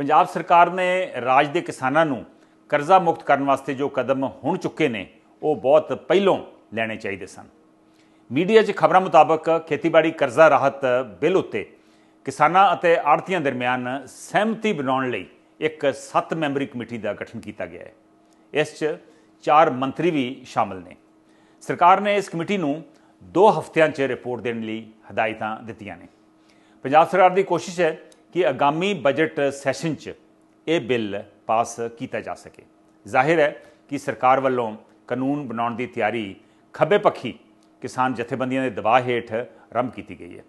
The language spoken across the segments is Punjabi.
ਪੰਜਾਬ ਸਰਕਾਰ ਨੇ ਰਾਜ ਦੇ ਕਿਸਾਨਾਂ ਨੂੰ ਕਰਜ਼ਾ ਮੁਕਤ ਕਰਨ ਵਾਸਤੇ ਜੋ ਕਦਮ ਹੁਣ ਚੁੱਕੇ ਨੇ, ਉਹ ਬਹੁਤ ਪਹਿਲੋਂ ਲੈਣੇ ਚਾਹੀਦੇ ਸਨ। ਮੀਡੀਆ 'ਚ ਖਬਰਾਂ ਮੁਤਾਬਕ ਖੇਤੀਬਾੜੀ ਕਰਜ਼ਾ ਰਾਹਤ ਬਿੱਲ ਉੱਤੇ ਕਿਸਾਨਾਂ ਅਤੇ ਆੜਤੀਆਂ ਦਰਮਿਆਨ ਸਹਿਮਤੀ ਬਣਾਉਣ ਲਈ ਇੱਕ 7 ਮੈਂਬਰੀ ਕਮੇਟੀ ਦਾ ਗਠਨ ਕੀਤਾ ਗਿਆ ਹੈ। ਇਸ 'ਚ ਚਾਰ ਮੰਤਰੀ ਵੀ ਸ਼ਾਮਲ ਨੇ। ਸਰਕਾਰ ਨੇ ਇਸ ਕਮੇਟੀ ਨੂੰ 2 ਹਫ਼ਤਿਆਂ 'ਚ ਰਿਪੋਰਟ ਦੇਣ ਲਈ ਹਦਾਇਤਾਂ ਦਿੱਤੀਆਂ ਨੇ। ਪੰਜਾਬ ਸਰਕਾਰ ਦੀ ਕੋਸ਼ਿਸ਼ ਹੈ ਕਿ ਆਗਾਮੀ ਬਜਟ ਸੈਸ਼ਨ 'ਚ ਇਹ ਬਿੱਲ ਪਾਸ ਕੀਤਾ ਜਾ ਸਕੇ। ਜ਼ਾਹਿਰ ਹੈ ਕਿ ਸਰਕਾਰ ਵੱਲੋਂ ਕਾਨੂੰਨ ਬਣਾਉਣ ਦੀ ਤਿਆਰੀ ਖੱਬੇ ਪੱਖੀ ਕਿਸਾਨ ਜਥੇਬੰਦੀਆਂ ਦੇ ਦਬਾਅ ਹੇਠ ਆਰੰਭ ਕੀਤੀ ਗਈ ਹੈ।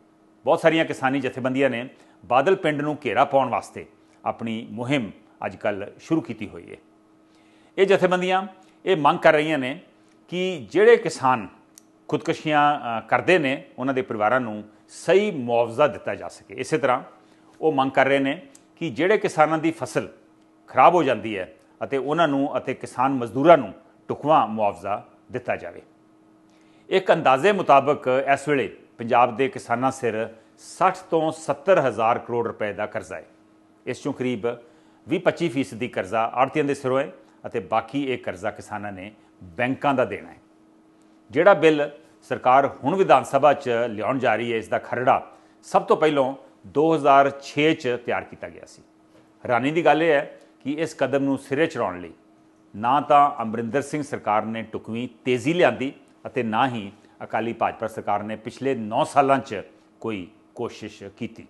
ਬਹੁਤ ਸਾਰੀਆਂ ਕਿਸਾਨੀ ਜਥੇਬੰਦੀਆਂ ਨੇ ਬਾਦਲ ਪਿੰਡ ਨੂੰ ਘੇਰਾ ਪਾਉਣ ਵਾਸਤੇ ਆਪਣੀ ਮੁਹਿੰਮ ਅੱਜ ਕੱਲ੍ਹ ਸ਼ੁਰੂ ਕੀਤੀ ਹੋਈ ਹੈ। ਇਹ ਜਥੇਬੰਦੀਆਂ ਇਹ ਮੰਗ ਕਰ ਰਹੀਆਂ ਨੇ ਕਿ ਜਿਹੜੇ ਕਿਸਾਨ ਖੁਦਕਸ਼ੀਆਂ ਕਰਦੇ ਨੇ, ਉਹਨਾਂ ਦੇ ਪਰਿਵਾਰਾਂ ਨੂੰ ਸਹੀ ਮੁਆਵਜ਼ਾ ਦਿੱਤਾ ਜਾ ਸਕੇ। ਇਸੇ ਤਰ੍ਹਾਂ ਉਹ ਮੰਗ ਕਰ ਰਹੇ ਨੇ ਕਿ ਜਿਹੜੇ ਕਿਸਾਨਾਂ ਦੀ ਫਸਲ ਖਰਾਬ ਹੋ ਜਾਂਦੀ ਹੈ ਅਤੇ ਉਹਨਾਂ ਨੂੰ ਅਤੇ ਕਿਸਾਨ ਮਜ਼ਦੂਰਾਂ ਨੂੰ ਟੁਕਵਾ ਮੁਆਵਜ਼ਾ ਦਿੱਤਾ ਜਾਵੇ। ਇੱਕ ਅੰਦਾਜ਼ੇ ਮੁਤਾਬਕ ਇਸ ਵੇਲੇ ਪੰਜਾਬ ਦੇ ਕਿਸਾਨਾਂ ਸਿਰ 60 ਤੋਂ 70 ਹਜ਼ਾਰ ਕਰੋੜ ਰੁਪਏ ਦਾ ਕਰਜ਼ਾ ਹੈ। ਇਸ ਚੋਂ ਕਰੀਬ 20-25 ਫੀਸਦੀ ਕਰਜ਼ਾ ਆੜਤੀਆਂ ਦੇ ਸਿਰੋਂ ਹੈ ਅਤੇ ਬਾਕੀ ਇਹ ਕਰਜ਼ਾ ਕਿਸਾਨਾਂ ਨੇ ਬੈਂਕਾਂ ਦਾ ਦੇਣਾ ਹੈ। ਜਿਹੜਾ ਬਿੱਲ ਸਰਕਾਰ ਹੁਣ ਵਿਧਾਨ ਸਭਾ 'ਚ ਲਿਆਉਣ ਜਾ ਰਹੀ ਹੈ, ਇਸ ਦਾ ਖਰੜਾ ਸਭ ਤੋਂ ਪਹਿਲਾਂ 2006 'ਚ ਤਿਆਰ ਕੀਤਾ ਗਿਆ ਸੀ। ਹੈਰਾਨੀ ਦੀ ਗੱਲ ਇਹ ਹੈ ਕਿ ਇਸ ਕਦਮ ਨੂੰ ਸਿਰੇ ਚੜਾਉਣ ਲਈ ਨਾ ਤਾਂ ਅਮਰਿੰਦਰ ਸਿੰਘ ਸਰਕਾਰ ਨੇ ਟੁਕਵੀਂ ਤੇਜ਼ੀ ਲਿਆਂਦੀ ਅਤੇ ਨਾ ਹੀ ਅਕਾਲੀ ਭਾਜਪਾ ਸਰਕਾਰ ਨੇ ਪਿਛਲੇ 9 ਸਾਲਾਂ 'ਚ ਕੋਈ ਕੋਸ਼ਿਸ਼ ਕੀਤੀ।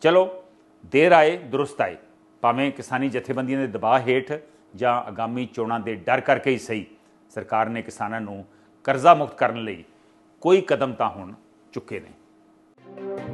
ਚਲੋ, ਦੇਰ ਆਏ, ਦਰੁਸਤ ਆਏ। ਭਾਵੇਂ ਕਿਸਾਨੀ ਜਥੇਬੰਦੀਆਂ ਦੇ ਦਬਾਅ ਹੇਠ ਜਾਂ ਆਗਾਮੀ ਚੋਣਾਂ ਦੇ ਡਰ ਕਰਕੇ ਹੀ ਸਹੀ, ਸਰਕਾਰ ਨੇ ਕਿਸਾਨਾਂ ਨੂੰ ਕਰਜ਼ਾ ਮੁਕਤ ਕਰਨ ਲਈ ਕੋਈ ਕਦਮ ਤਾਂ ਹੁਣ ਚੁੱਕੇ ਨੇ।